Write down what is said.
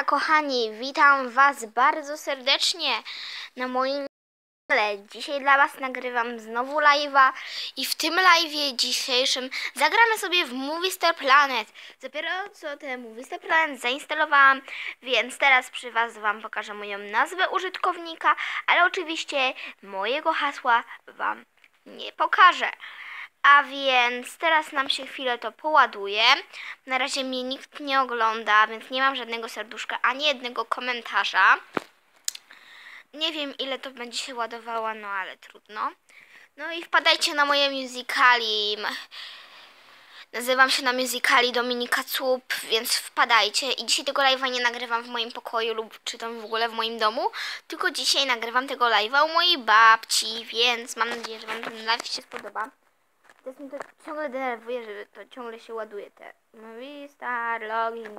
Kochani, witam Was bardzo serdecznie na moim kanale. Dzisiaj dla Was nagrywam znowu live'a i w tym live'ie dzisiejszym zagramy sobie w Movie Star Planet. Dopiero co ten Movie Star Planet zainstalowałam, więc teraz przy Was Wam pokażę moją nazwę użytkownika, ale oczywiście mojego hasła Wam nie pokażę. A więc teraz nam się chwilę to poładuje. Na razie mnie nikt nie ogląda, więc nie mam żadnego serduszka ani jednego komentarza. Nie wiem ile to będzie się ładowało, no ale trudno. No i wpadajcie na moje musicali. Nazywam się na musicali Dominika Cup, więc wpadajcie. I dzisiaj tego live'a nie nagrywam w moim pokoju lub czy tam w ogóle w moim domu, tylko dzisiaj nagrywam tego live'a u mojej babci, więc mam nadzieję, że Wam ten live się spodoba. Teraz mnie to ciągle denerwuje, że to ciągle się ładuje te Movie Star, login.